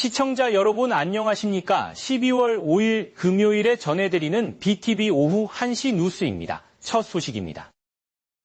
시청자 여러분 안녕하십니까? 12월 5일 금요일에 전해드리는 BTV 오후 1시 뉴스입니다. 첫 소식입니다.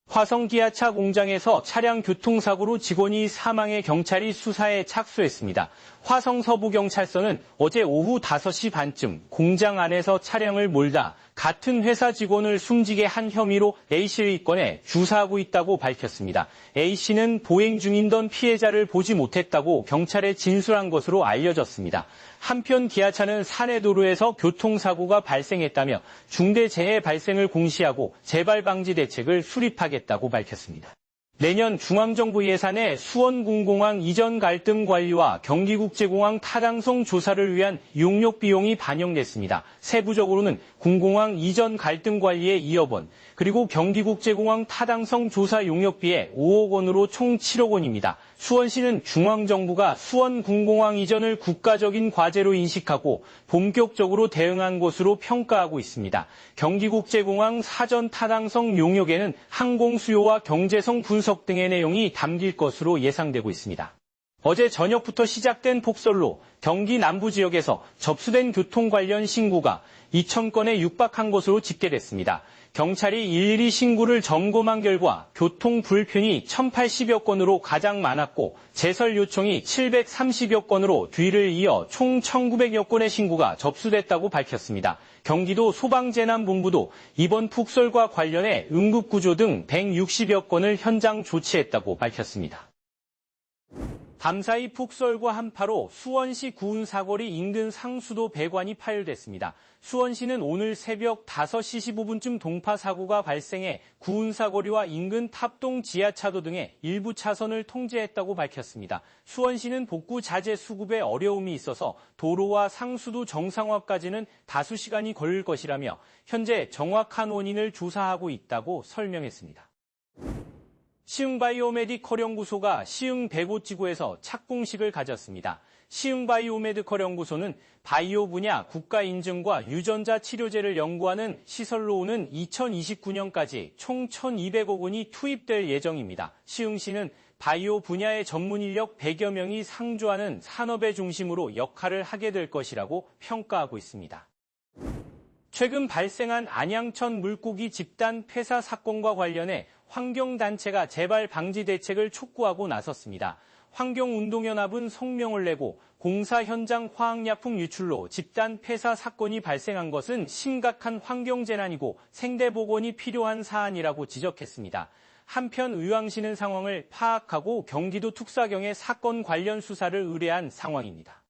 화성 기아차 공장에서 차량 교통사고로 직원이 사망해 경찰이 수사에 착수했습니다. 화성 서부경찰서는 어제 오후 5시 반쯤 공장 안에서 차량을 몰다 같은 회사 직원을 숨지게 한 혐의로 A씨를 입건해 주사하고 있다고 밝혔습니다. A씨는 보행 중이던 피해자를 보지 못했다고 경찰에 진술한 것으로 알려졌습니다. 한편 기아차는 산해 도로에서 교통사고가 발생했다며 중대재해 발생을 공시하고 재발 방지 대책을 수립하겠다고 밝혔습니다. 내년 중앙정부 예산에 수원군공항 이전 갈등 관리와 경기국제공항 타당성 조사를 위한 용역 비용이 반영됐습니다. 세부적으로는 군공항 이전 갈등 관리에 2억 원, 그리고 경기국제공항 타당성 조사 용역비에 5억 원으로 총 7억 원입니다. 수원시는 중앙정부가 수원군공항 이전을 국가적인 과제로 인식하고 본격적으로 대응한 것으로 평가하고 있습니다. 경기국제공항 사전 타당성 용역에는 항공 수요와 경제성 분석 등의 내용이 담길 것으로 예상되고 있습니다. 어제 저녁부터 시작된 폭설로 경기 남부 지역에서 접수된 교통 관련 신고가 2,000건에 육박한 것으로 집계됐습니다. 경찰이 일일이 신고를 점검한 결과 교통 불편이 1,080여 건으로 가장 많았고 제설 요청이 730여 건으로 뒤를 이어 총 1,900여 건의 신고가 접수됐다고 밝혔습니다. 경기도 소방재난본부도 이번 폭설과 관련해 응급구조 등 160여 건을 현장 조치했다고 밝혔습니다. 밤사이 폭설과 한파로 수원시 구운 사거리 인근 상수도 배관이 파열됐습니다. 수원시는 오늘 새벽 5시 15분쯤 동파 사고가 발생해 구운 사거리와 인근 탑동 지하차도 등의 일부 차선을 통제했다고 밝혔습니다. 수원시는 복구 자재 수급에 어려움이 있어서 도로와 상수도 정상화까지는 다수 시간이 걸릴 것이라며 현재 정확한 원인을 조사하고 있다고 설명했습니다. 시흥바이오메디컬 연구소가 시흥 대고지구에서 착공식을 가졌습니다. 시흥바이오메디컬 연구소는 바이오 분야 국가 인증과 유전자 치료제를 연구하는 시설로 오는 2029년까지 총 1,200억 원이 투입될 예정입니다. 시흥시는 바이오 분야의 전문 인력 100여 명이 상주하는 산업의 중심으로 역할을 하게 될 것이라고 평가하고 있습니다. 최근 발생한 안양천 물고기 집단 폐사 사건과 관련해 환경단체가 재발 방지 대책을 촉구하고 나섰습니다. 환경운동연합은 성명을 내고 공사 현장 화학약품 유출로 집단 폐사 사건이 발생한 것은 심각한 환경재난이고 생대복원이 필요한 사안이라고 지적했습니다. 한편 의왕시는 상황을 파악하고 경기도 특사경에 사건 관련 수사를 의뢰한 상황입니다.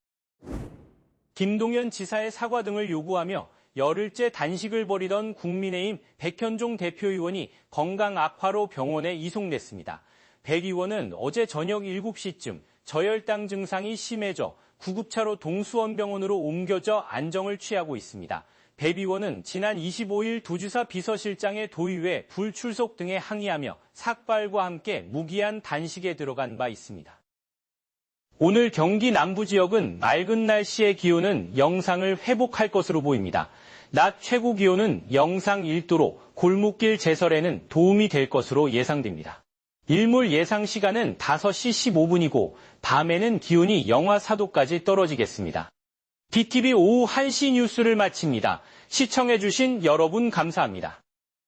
김동연 지사의 사과 등을 요구하며 열흘째 단식을 벌이던 국민의힘 백현종 대표의원이 건강 악화로 병원에 이송됐습니다. 백 의원은 어제 저녁 7시쯤 저혈당 증상이 심해져 구급차로 동수원병원으로 옮겨져 안정을 취하고 있습니다. 백 의원은 지난 25일 도지사 비서실장의 도의회 불출석 등에 항의하며 삭발과 함께 무기한 단식에 들어간 바 있습니다. 오늘 경기 남부 지역은 맑은 날씨의 기온은 영상을 회복할 것으로 보입니다. 낮 최고 기온은 영상 1도로 골목길 제설에는 도움이 될 것으로 예상됩니다. 일몰 예상 시간은 5시 15분이고 밤에는 기온이 영하 4도까지 떨어지겠습니다. BTV 오후 1시 뉴스를 마칩니다. 시청해주신 여러분 감사합니다.